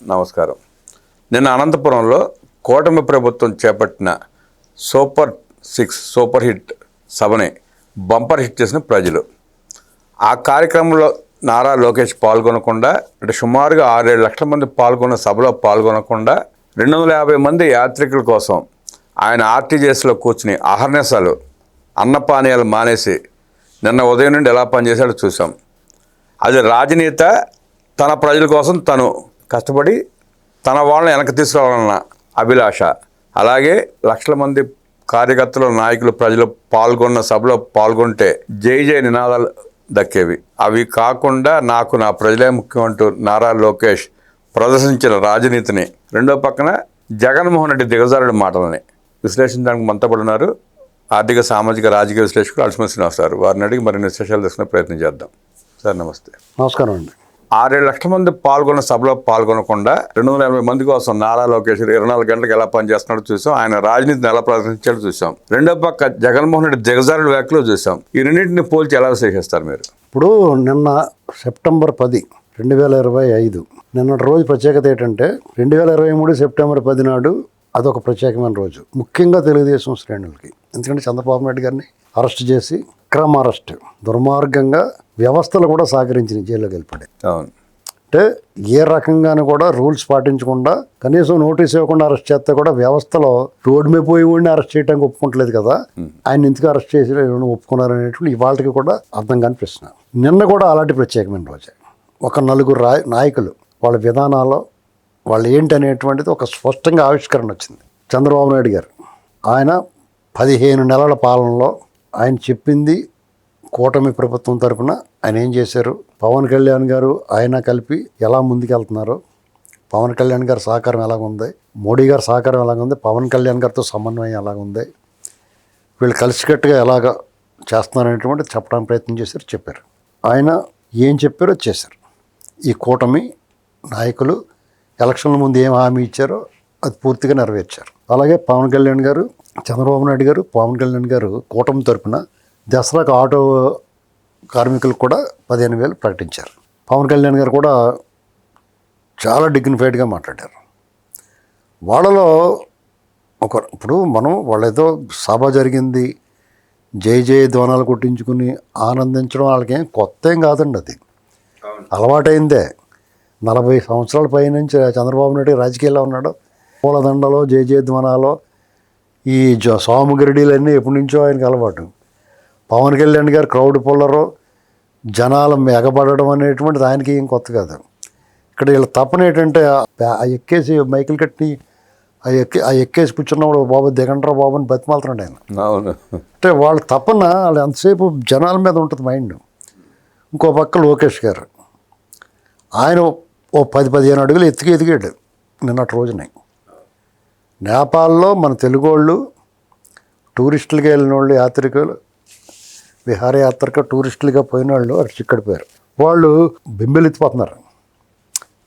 నమస్కారం. నిన్న అనంతపురంలో కూటమి ప్రభుత్వం చేపట్టిన సూపర్ సిక్స్ సూపర్ హిట్ సభని బంపర్ హిట్ చేసిన ప్రజలు. ఆ కార్యక్రమంలో నారా లోకేష్ పాల్గొనకుండా అంటే సుమారుగా ఆరేడు లక్షల మంది పాల్గొన్న సభలో పాల్గొనకుండా రెండు వందల యాభై మంది యాత్రికుల కోసం ఆయన ఆర్టీజీఎస్లో కూర్చుని అహర్నిశలు అన్నపానీయాలు మానేసి నిన్న ఉదయం నుండి ఎలా పనిచేశాడో చూసాం అది రాజనీత తన ప్రజల కోసం తను కష్టపడి తన వాళ్ళని వెనక్కి తీసుకురావాలన్న అభిలాష. అలాగే లక్షల మంది కార్యకర్తలు నాయకులు ప్రజలు పాల్గొన్న సభలో పాల్గొంటే జై జై నినాదాలు దక్కేవి. అవి కాకుండా నాకు నా ప్రజలే ముఖ్యం అంటూ నారా లోకేష్ ప్రదర్శించిన రాజనీతిని. రెండో పక్కన జగన్మోహన్ రెడ్డి దిగజారుడి మాటలని. విశ్లేషించడానికి మనతో ఉన్నారు ఆర్థిక సామాజిక రాజకీయ విశ్లేషకులు అలసిమ శ్రీనివాస్ గారు. వారిని అడిగి మరిన్ని విశేషాలు తెలుసుకునే ప్రయత్నం చేద్దాం. సార్ నమస్తే. నమస్కారం అండి. ఆరేడు లక్షల మంది పాల్గొన్న సభలో పాల్గొనకుండా రెండు వందల ఎనభై మంది కోసం నారా లోకేష్ ఇరవై నాలుగు గంటలకు ఎలా పనిచేస్తున్నాడు చూసాం. ఆయన రాజనీతిని ఎలా ప్రదర్శించాడు చూసాం. రెండో పక్క జగన్మోహన్ రెడ్డి దిగజారుడు వ్యాఖ్యలు చూసాం. ఈ రెండింటిని పోల్చి ఎలా విశ్లేషిస్తారు మీరు? ఇప్పుడు నిన్న సెప్టెంబర్ పది రెండు వేల ఇరవై ఐదు నిన్నటి రోజు ప్రత్యేకత ఏంటంటే రెండు వేల ఇరవై మూడు సెప్టెంబర్ పది నాడు అదొక ప్రత్యేకమైన రోజు. ముఖ్యంగా తెలుగుదేశం శ్రేణులకి. ఎందుకంటే చంద్రబాబు నాయుడు గారిని అరెస్ట్ చేసి అక్రమ అరెస్ట్ దుర్మార్గంగా వ్యవస్థలు కూడా సహకరించిన జైల్లోకి వెళ్ళిపోయాయి. అవును. అంటే ఏ రకంగానూ కూడా రూల్స్ పాటించకుండా కనీసం నోటీస్ ఇవ్వకుండా అరెస్ట్ చేస్తే కూడా వ్యవస్థలో రోడ్డు మీద పోయి ఉండి అరెస్ట్ చేయడానికి ఒప్పుకోవట్లేదు కదా ఆయన ఎందుకు అరెస్ట్ చేసి ఒప్పుకున్నారు అనేటువంటి ఇవాళకి కూడా అర్థం కాని ప్రశ్న. నిన్న కూడా అలాంటి ప్రత్యేకమైన రోజే. ఒక నలుగురు రా నాయకులు వాళ్ళ విధానాల్లో వాళ్ళు ఏంటి అనేటువంటిది ఒక స్పష్టంగా ఆవిష్కరణ వచ్చింది. చంద్రబాబు నాయుడు గారు. ఆయన పదిహేను నెలల పాలనలో ఆయన చెప్పింది కూటమి ప్రభుత్వం తరఫున ఆయన ఏం చేశారు? పవన్ కళ్యాణ్ గారు ఆయన కలిపి ఎలా ముందుకెళ్తున్నారు? పవన్ కళ్యాణ్ గారి సహకారం ఎలాగుంది మోడీ గారి సహకారం ఎలాగుంది పవన్ కళ్యాణ్ గారితో సమన్వయం ఎలాగుంది వీళ్ళు కలిసికట్టుగా ఎలాగ చేస్తున్నారనేటువంటి చెప్పడానికి ప్రయత్నం చేశారు చెప్పారు. ఆయన ఏం చెప్పారో చేశారు. ఈ కూటమి నాయకులు ఎలక్షన్ల ముందు ఏం హామీ ఇచ్చారో అది పూర్తిగా నెరవేర్చారు. అలాగే పవన్ కళ్యాణ్ గారు చంద్రబాబు నాయుడు గారు పవన్ కళ్యాణ్ గారు కూటమి తరపున దసరాకు ఆటో కార్మికులకు కూడా పదిహేను వేలు ప్రకటించారు. పవన్ కళ్యాణ్ గారు కూడా చాలా డిగ్నిఫైడ్గా మాట్లాడారు. వాళ్ళలో ఒక ఇప్పుడు మనం వాళ్ళేదో సభ జరిగింది జై జయ ధ్వనాలు కొట్టించుకుని ఆనందించడం వాళ్ళకేం కొత్త ఏం కాదండి అది. అలవాటైందే. నలభై సంవత్సరాల పైనుంచి చంద్రబాబు నాయుడు రాజకీయాల్లో ఉన్నాడు. పూలదండలో జయ జయ ధ్వనాలో ఈ జ సాముగిరిడీలన్నీ ఎప్పటి నుంచో ఆయనకి అలవాటు. పవన్ కళ్యాణ్ గారు క్రౌడ్ పుల్లరు జనాలు ఎగబడడం అనేటువంటిది ఆయనకి ఏం కొత్త కాదు. ఇక్కడ వీళ్ళ తపన ఏంటంటే ఆ- ఎక్కేసి మైకిల్ కట్టి ఆ ఎక్కి ఆ ఎక్కేసి కూర్చున్నప్పుడు బాబు దిగండ్రా బాబు అని బతిమాలుతున్నాడు ఆయన. అవును. అంటే వాళ్ళ తపన వాళ్ళు ఎంతసేపు జనాల మీద ఉంటుంది మైండ్. ఇంకో పక్క లోకేష్ గారు. ఆయన ఓ పది పదిహేను అడుగులు ఎత్తికి ఎదిగాడు నిన్నటి రోజున. నేపాల్లో మన తెలుగోళ్ళు టూరిస్టులుగా వెళ్ళిన వాళ్ళు యాత్రికులు విహారయాత్రక టూరిస్టులుగా పోయిన వాళ్ళు అక్కడ చిక్కడిపోయారు. వాళ్ళు బింబెలెత్తిపోతున్నారు.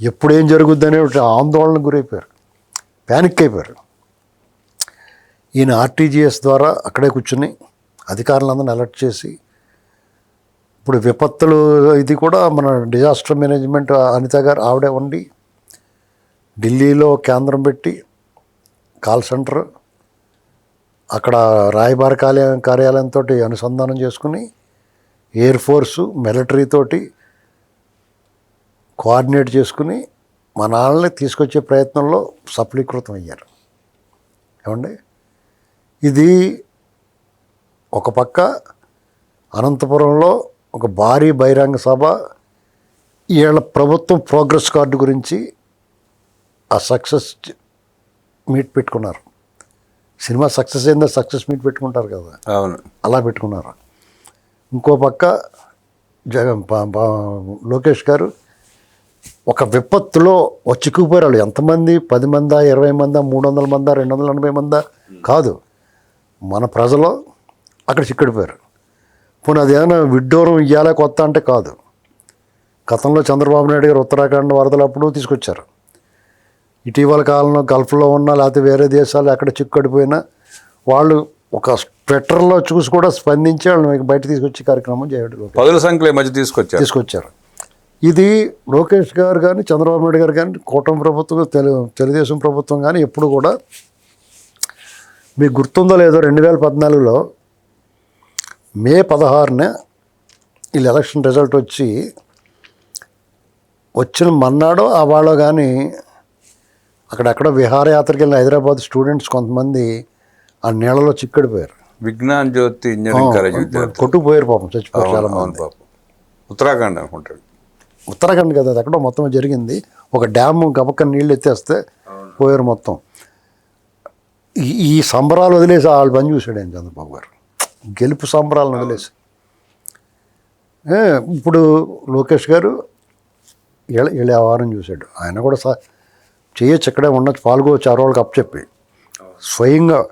ఎప్పుడేం ఏం జరుగుద్ది అనే ఆందోళనకు గురైపోయారు. ప్యానిక్ అయిపోయారు. ఈయన ఆర్టీజీఎస్ ద్వారా అక్కడే కూర్చుని అధికారులందరిని అలర్ట్ చేసి ఇప్పుడు విపత్తులు ఇది కూడా మన డిజాస్టర్ మేనేజ్మెంట్ అనిత గారు ఆవిడే ఉండి ఢిల్లీలో కేంద్రం పెట్టి కాల్ సెంటర్ అక్కడ రాయబార కార్యాలయం కార్యాలయంతో అనుసంధానం చేసుకుని ఎయిర్ ఫోర్సు మిలిటరీతోటి కోఆర్డినేట్ చేసుకుని మన వాళ్ళని తీసుకొచ్చే ప్రయత్నంలో సఫలీకృతం అయ్యారు. ఏమండి? ఇది ఒక పక్క అనంతపురంలో ఒక భారీ బహిరంగ సభ వీళ్ళ ప్రభుత్వం ప్రోగ్రెస్ కార్డు గురించి ఆ సక్సెస్ మీట్ పెట్టుకున్నారు. సినిమా సక్సెస్ అయిందో సక్సెస్ మీట్ పెట్టుకుంటారు కదా. అవును. అలా పెట్టుకున్నారు. ఇంకో పక్క జగన్ లోకేష్ గారు ఒక విపత్తులో వచ్చి చిక్కుపోయారు వాళ్ళు ఎంతమంది? పది మందా ఇరవై మందా మూడు వందల మందా రెండు వందల ఎనభై మందా? కాదు. మన ప్రజలు అక్కడ చిక్కడిపోయారు. పోనీ అది ఏమైనా విడ్డూరం ఇయ్యాలా కొత్త అంటే కాదు. గతంలో చంద్రబాబు నాయుడు గారు ఉత్తరాఖండ్ వరదలప్పుడు తీసుకొచ్చారు. ఇటీవల కాలంలో గల్ఫ్లో ఉన్న లేకపోతే వేరే దేశాలు ఎక్కడ చిక్కడిపోయినా వాళ్ళు ఒక ట్విట్టర్లో చూసి కూడా స్పందించి వాళ్ళని బయట తీసుకొచ్చే కార్యక్రమం చేయడం పదుల సంఖ్యలో మధ్య తీసుకొచ్చారు. తీసుకొచ్చారు. ఇది లోకేష్ గారు కానీ చంద్రబాబు నాయుడు గారు కానీ కూటమి ప్రభుత్వం తెలు తెలుగుదేశం ప్రభుత్వం కానీ ఎప్పుడు కూడా మీకు గుర్తుందో లేదో రెండు వేల పద్నాలుగులో మే పదహారున వీళ్ళు ఎలక్షన్ రిజల్ట్ వచ్చి వచ్చిన మన్నాడో ఆ వాళ్ళు కానీ అక్కడెక్కడ విహారయాత్రకి వెళ్ళిన హైదరాబాద్ స్టూడెంట్స్ కొంతమంది ఆ నీళ్ళలో చిక్కడిపోయారు. విజ్ఞాన్ జ్యోతి ఇంజనీరింగ్ కాలేజ్ విద్యార్థి. కొట్టుకుపోయారు పాపం చచ్చిపోయారు చాలా అవును మంది పాపం. ఉత్తరాఖండ్ అనుకుంటాడు. ఉత్తరాఖండ్ కదా అది ఎక్కడో మొత్తం జరిగింది. ఒక డ్యామ్ గబక్క నీళ్ళు ఎత్తేస్తే పోయారు మొత్తం. ఈ- సంబరాలు వదిలేసి వాళ్ళు పని చూశాడు ఆయన చంద్రబాబు గారు? గెలుపు సంబరాలను వదిలేసి. ఏ, ఇప్పుడు లోకేష్ గారు వీళ్ళ వ్యవహారం చూశాడు. ఆయన కూడా సా చేయొచ్చు ఇక్కడే ఉండొచ్చు. పాల్గొవచ్చు ఆ అప్పచెప్పి స్వయంగా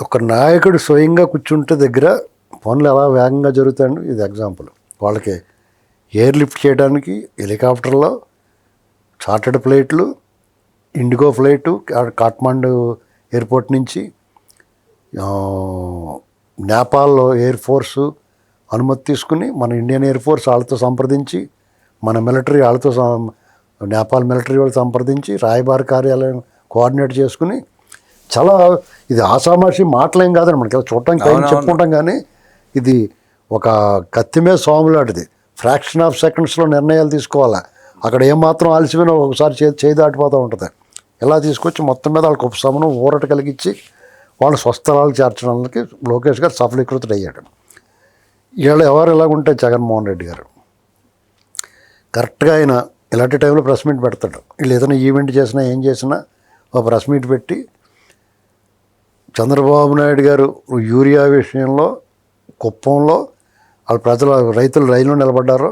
ఒక నాయకుడు స్వయంగా కూర్చుంటే దగ్గర పనులు ఎలా వేగంగా జరుగుతాయండి? ఇది ఎగ్జాంపుల్. వాళ్ళకి ఎయిర్ లిఫ్ట్ చేయడానికి హెలికాప్టర్లో చార్టర్డ్ ఫ్లైట్లు ఇండిగో ఫ్లైటు కా- కాఠ్మండు ఎయిర్పోర్ట్ నుంచి నేపాల్లో ఎయిర్ ఫోర్సు అనుమతి తీసుకుని మన ఇండియన్ ఎయిర్ ఫోర్స్ వాళ్ళతో సంప్రదించి మన మిలిటరీ వాళ్ళతో నేపాల్ మిలిటరీ వాళ్ళు సంప్రదించి రాయబార కార్యాలయం కోఆర్డినేట్ చేసుకుని చాలా ఇది ఆసామాషి మాటలేం కాదండి. మనకి చూడటానికి. చెప్పుకుంటాం కానీ ఇది ఒక కత్తి మీద సోములాంటిది ఫ్రాక్షన్ ఆఫ్ సెకండ్స్లో నిర్ణయాలు తీసుకోవాలా. అక్కడ ఏమాత్రం ఆలస్యమైన ఒకసారి చే చేయి దాటిపోతూ ఉంటుంది. ఇలా తీసుకొచ్చి మొత్తం మీద వాళ్ళకి ఉపశమనం ఊరట కలిగించి వాళ్ళ స్వస్థలాలు చేర్చడానికి లోకేష్ గారు సఫలీకృతుడు అయ్యాడు. వీళ్ళు ఎవరు ఎలాగుంటే జగన్మోహన్ రెడ్డి గారు. కరెక్ట్గా ఆయన ఇలాంటి టైంలో ప్రెస్ మీట్ పెడతాడు. వీళ్ళు ఏదైనా ఈవెంట్ చేసినా ఏం చేసినా ఒక ప్రెస్ మీట్ పెట్టి చంద్రబాబు నాయుడు గారు యూరియా విషయంలో కుప్పంలో వాళ్ళ ప్రజలు రైతులు రైలు నిలబడ్డారు.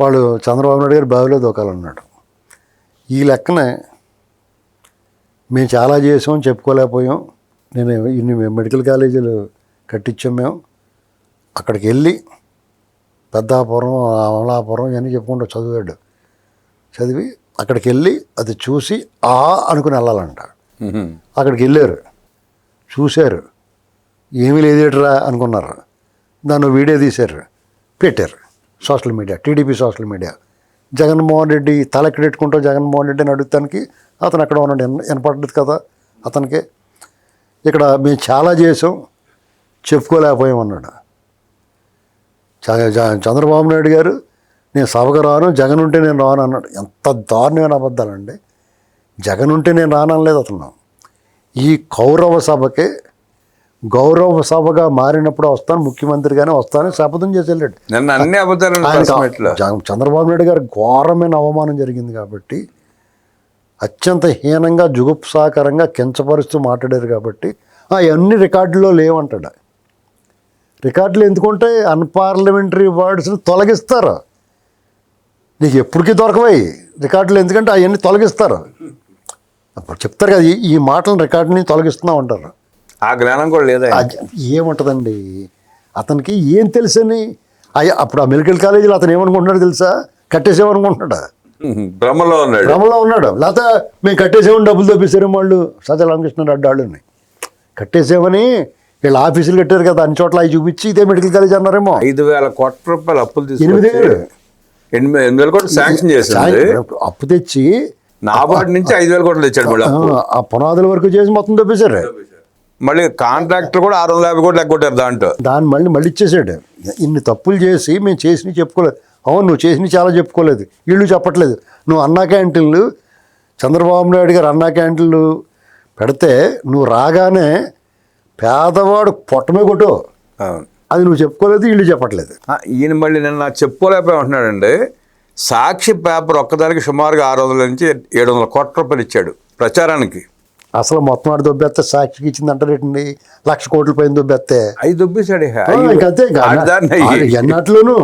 వాళ్ళు చంద్రబాబు నాయుడు గారు బావిలో దూకాలన్నాడు. ఈ లెక్కనే మేము చాలా చేసాం చెప్పుకోలేకపోయాం. నేను ఇన్ని మెడికల్ కాలేజీలు కట్టించాం మేము. అక్కడికి వెళ్ళి పెద్దాపురం అమలాపురం ఇవన్నీ చెప్పుకుంటూ చదివాడు. చదివి అక్కడికి వెళ్ళి అది చూసి ఆ అనుకుని వెళ్ళాలంట. అక్కడికి వెళ్ళారు చూశారు. ఏమీ లేదేట్రా అనుకున్నారు. దాన్ని వీడియో తీశారు. పెట్టారు. Social media TDP social media. Jaganmohan Reddy తలెక్కడెట్టుకుంటూ Jaganmohan రెడ్డిని అడుగుతానికి అతను అక్కడ ఉన్నాడు వినపడ్డది కదా అతనికి. ఇక్కడ మేము చాలా చేసాం. చెప్పుకోలేకపోయాం అన్నాడు చ- చంద్రబాబు నాయుడు గారు నేను సభకు రాను జగన్ ఉంటే నేను రాను అన్నాడు. ఎంత దారుణమైన అబద్ధాలండి. జగన్ ఉంటే నేను రానలేదు అతను ఈ కౌరవ సభకి గౌరవ సభగా మారినప్పుడు వస్తాను ముఖ్యమంత్రిగానే వస్తాను శపథం చేసి వెళ్ళాడు నిన్న అన్ని అబద్ధాలు చంద్రబాబు నాయుడు గారు ఘోరమైన అవమానం జరిగింది కాబట్టి అత్యంత హీనంగా జుగుప్సాకరంగా కించపరుస్తూ మాట్లాడారు కాబట్టి అవన్నీ రికార్డులో లేవంటాడు. రికార్డులు ఎందుకుంటే అన్పార్లమెంటరీ వర్డ్స్ని తొలగిస్తారు. నీకు ఎప్పటికీ దొరకవాయి రికార్డులు ఎందుకంటే అవన్నీ తొలగిస్తారు. అప్పుడు చెప్తారు కదా ఈ- మాటలను రికార్డుని తొలగిస్తున్నాం అంటారు. ఆ జ్ఞానం కూడా లేదా? ఏముంటుందండి? అతనికి ఏం తెలుసని? అయ్యా అప్పుడు ఆ మెడికల్ కాలేజీలో అతను ఏమనుకుంటున్నాడు తెలుసా? కట్టేసేమనుకుంటున్నాడా. భ్రమలో ఉన్నాడు. భ్రమలో ఉన్నాడు. లేకపోతే మేము కట్టేసేమని డబ్బులు తప్పిస్తారు వాళ్ళు? సజ్జ రామకృష్ణ అడ్డాళ్ళని కట్టేసేమని వీళ్ళు ఆఫీసులు కట్టారు కదా అన్ని చోట్ల అవి చూపించి ఇదే మెడికల్ కాలేజ్ అన్నారేమో. ఐదు వేల కోట్ల రూపాయలు అప్పులు ఎనిమిది తీసుకొచ్చి వేలు. ఎనిమిది ఎనిమిది వేల కోట్లు శాంక్షన్ చేసింది. అప్పు తెచ్చి నాబార్డు నుంచి ఐదు వేల కోట్లు తెచ్చాడు మళ్ళీ ఆ, పునాదుల వరకు చేసి మొత్తం తప్పేశారు మళ్ళీ కాంట్రాక్టర్ కూడా ఆరు వందల యాభై కోట్లు ఎగ్గొట్టారు దాంట్లో. దాన్ని మళ్ళీ మళ్ళీ ఇచ్చేసాడు. ఇన్ని తప్పులు చేసి మేము చేసినవి చెప్పుకోలేదు. అవును నువ్వు చేసినవి చాలా చెప్పుకోలేదు. వీళ్ళు చెప్పట్లేదు. నువ్వు అన్నా క్యాంటీన్లు చంద్రబాబు నాయుడు గారు అన్నా క్యాంటీన్లు పెడితే నువ్వు రాగానే పేదవాడు పొట్టమే కొట్టు. అవును. అది నువ్వు చెప్పుకోలేదు వీళ్ళు చెప్పట్లేదు. ఈయన మళ్ళీ నిన్న చెప్పుకోలేకపోయి ఉంటున్నాడండి సాక్షి పేపర్ ఒక్కదానికి సుమారుగా ఆరు వందల నుంచి ఏడు వందల కోట్ల రూపాయలు ఇచ్చాడు ప్రచారానికి. అసలు మొత్తం ఆడు దొబ్బెత్తే సాక్షికి ఇచ్చింది అంటారేటండి? లక్ష కోట్ల పైన దొబ్బెత్తే అవి దుబ్బేశాడు. వాళ్ళు ఎన్నట్లోనూ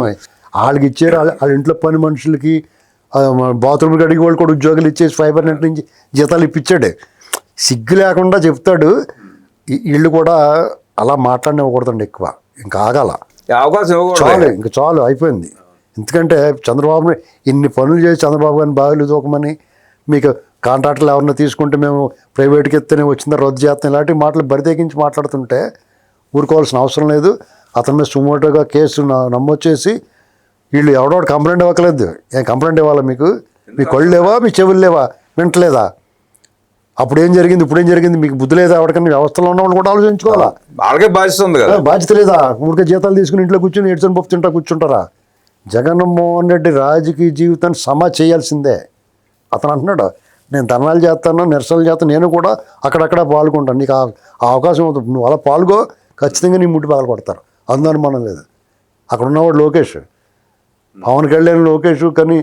వాళ్ళకి ఇచ్చారు వాళ్ళ ఇంట్లో పని మనుషులకి బాత్రూమ్ గడికి వాళ్ళు కూడా ఉద్యోగాలు ఇచ్చేసి ఫైబర్ నెట్ నుంచి జీతాలు ఇప్పించాడు. సిగ్గు లేకుండా చెప్తాడు. వీళ్ళు కూడా అలా మాట్లాడనివ్వకూడదండి ఎక్కువ. ఇంకా ఆగాల. అవకాశం చాలు ఇంకా చాలు అయిపోయింది. ఎందుకంటే చంద్రబాబు నాయుడు ఇన్ని పనులు చేసి చంద్రబాబు గారిని బాగులు దూకమని మీకు కాంట్రాక్టులు ఎవరన్నా తీసుకుంటే మేము ప్రైవేట్కి ఎత్తేనే వచ్చిందా రద్దు చేస్తాం. ఇలాంటి మాటలు బరితెగించి మాట్లాడుతుంటే ఊరుకోవాల్సిన అవసరం లేదు. అతని మీద సుమోటోగా కేసు న- నమోదు చేసి వీళ్ళు ఎవడోడు కంప్లైంట్ ఇవ్వకలేదు. ఏం కంప్లైంట్ ఇవ్వాలా మీకు? మీ కళ్ళు లేవా? మీ చెవులు లేవా? వింటలేదా? అప్పుడు ఏం జరిగింది? ఇప్పుడు ఏం జరిగింది? మీకు బుద్ధి లేదా ఎవరికైనా? వ్యవస్థలో ఉన్న వాళ్ళు కూడా ఆలోచించుకోవాలా? వాళ్ళకే బాధ్యత ఉంది కదా. బాధ్యత లేదా? ఊరికే జీతాలు తీసుకుని ఇంట్లో కూర్చొని ఏడ్చని పప్పు తింటా కూర్చుంటారా? జగన్మోహన్ రెడ్డి రాజకీయ జీవితాన్ని సమా చేయాల్సిందే. అతను అంటున్నాడు నేను ధర్నాలు చేస్తాను నిరసనలు చేస్తాను నేను కూడా అక్కడక్కడ పాల్గొంటాను. నీకు ఆ అవకాశం అవుతుంది నువ్వు అలా పాల్గో ఖచ్చితంగా నీ ముట్టి పగల కొడతారు. అనుమానం లేదు. అక్కడ ఉన్నవాడు లోకేష్. పవన్ కళ్యాణ్ లోకేష్ కానీ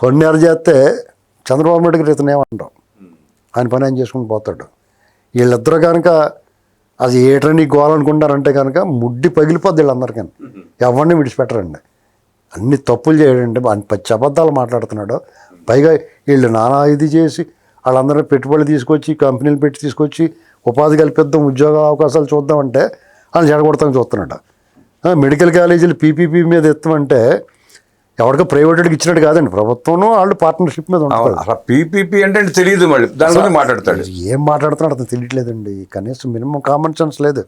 కొన్నేరు చేస్తే చంద్రబాబు నాయుడుకి ఇతను ఏమంటాం ఆయన పని ఆయన చేసుకుని పోతాడు. వీళ్ళిద్దరు కనుక అది ఏటని గోవాలనుకుంటారంటే కనుక ముడ్డి పగిలిపోద్ది వీళ్ళందరికీ. ఎవరిని విడిచిపెట్టరండి. అన్ని తప్పులు చేయడండి. పచ్చి అబద్ధాలు మాట్లాడుతున్నాడు. పైగా వీళ్ళు నానా ఇది చేసి వాళ్ళందరూ పెట్టుబడులు తీసుకొచ్చి కంపెనీలు పెట్టి తీసుకొచ్చి ఉపాధి కల్పిద్దాం ఉద్యోగ అవకాశాలు చూద్దామంటే వాళ్ళు చెడగొడతాం చూస్తున్నాడు. మెడికల్ కాలేజీలు పీపీపీ మీద ఎత్తామంటే ఎవరికో ప్రైవేట్కి ఇచ్చినట్టు కాదండి. ప్రభుత్వం వాళ్ళు పార్ట్నర్షిప్ మీద ఉంటుంది. అసలు పీపీపీ అంటే తెలియదు మళ్ళీ. దాని గురించి మాట్లాడతాడు. ఏం మాట్లాడుతున్నాడు అతను తెలియట్లేదండి. కనీసం మినిమం కామన్ సెన్స్ లేదు.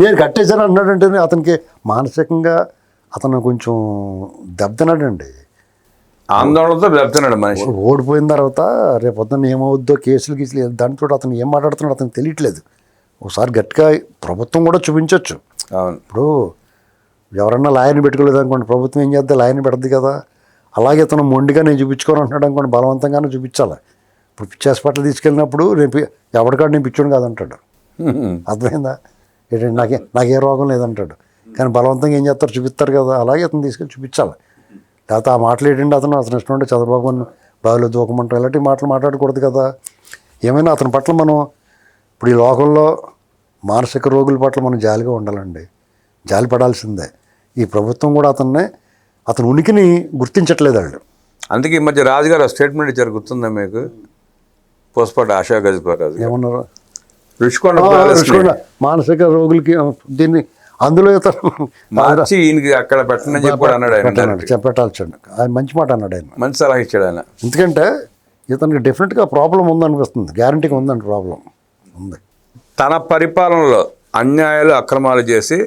నేను కట్టేశాను అన్నాడంటే అతనికి మానసికంగా అతను కొంచెం దెబ్బతిన్నాడండి. ఆందోళనతో వెళ్తున్నాడు మనిషి. ఓడిపోయిన తర్వాత రేపు పొద్దున్న ఏమవుద్దో కేసులు గీసులు దాంతో అతను ఏం మాట్లాడుతున్నాడు అతనికి తెలియట్లేదు. ఒకసారి గట్టిగా ప్రభుత్వం కూడా చూపించవచ్చు ఇప్పుడు ఎవరన్నా లాయర్ని పెట్టుకోలేదు అనుకోండి ప్రభుత్వం ఏం చేద్దా? లాయర్ని పెడద్ది కదా. అలాగే ఇతను మొండిగా నేను చూపించుకోను అంటున్నాడు అనుకోండి బలవంతంగానే చూపించాలి. ఇప్పుడు పిచ్చి హాస్పిటల్ తీసుకెళ్ళినప్పుడు రేపు ఎవరికాడు నేను పిచ్చోడు కాదంటాడు. అర్థమైందా? ఏంటంటే నాకే నాకే రోగం లేదంటాడు. కానీ బలవంతంగా ఏం చేస్తారు? చూపిస్తారు కదా. అలాగే అతను తీసుకెళ్ళి చూపించాలి. లేకపోతే ఆ మాటలు ఏంటంటే అతను అతను ఇష్టం ఉంటే చంద్రబాబు బావిలో దూకమంటారు. ఇలాంటి మాటలు మాట్లాడకూడదు కదా. ఏమైనా అతని పట్ల మనం ఇప్పుడు ఈ లోకంలో మానసిక రోగుల పట్ల మనం జాలిగా ఉండాలండి. జాలి పడాల్సిందే. ఈ ప్రభుత్వం కూడా అతన్ని అతని ఉనికిని గుర్తించట్లేదు వాళ్ళు. అందుకే ఈ మధ్య రాజుగారు స్టేట్మెంట్ ఇచ్చారు గుర్తుందా మీకు? పోస్పాటి ఆశా గజపరాజు ఏమన్నారు? రుషికొండ మానసిక రోగులకి దీన్ని అందులో ఇతను మార్చి ఈయనకి అక్కడ పెట్టండి చెప్పి కూడా అన్నాడు ఆయన మంచి మాట అన్నాడు ఆయన. మంచి సలహా ఇచ్చాడు ఆయన. ఎందుకంటే ఇతనికి డెఫినెట్గా ప్రాబ్లం ఉందనిపిస్తుంది. గ్యారంటీగా ఉందండి ప్రాబ్లం ఉంది. తన పరిపాలనలో అన్యాయాలు అక్రమాలు చేసి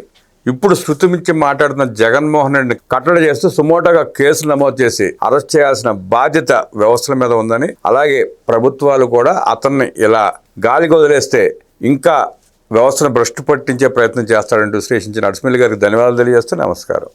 ఇప్పుడు శృతిమించి మాట్లాడుతున్న జగన్మోహన్ రెడ్డిని కట్టడి చేస్తూ సుమోటోగా కేసులు నమోదు చేసి అరెస్ట్ చేయాల్సిన బాధ్యత వ్యవస్థల మీద ఉందని అలాగే ప్రభుత్వాలు కూడా అతన్ని ఇలా గాలి వదిలేస్తే ఇంకా వ్యవస్థను భ్రష్టు పట్టించే ప్రయత్నం చేస్తాడంటూ శ్రీశించిన నరసింహులు గారికి ధన్యవాదాలు తెలియజేస్తూ నమస్కారం.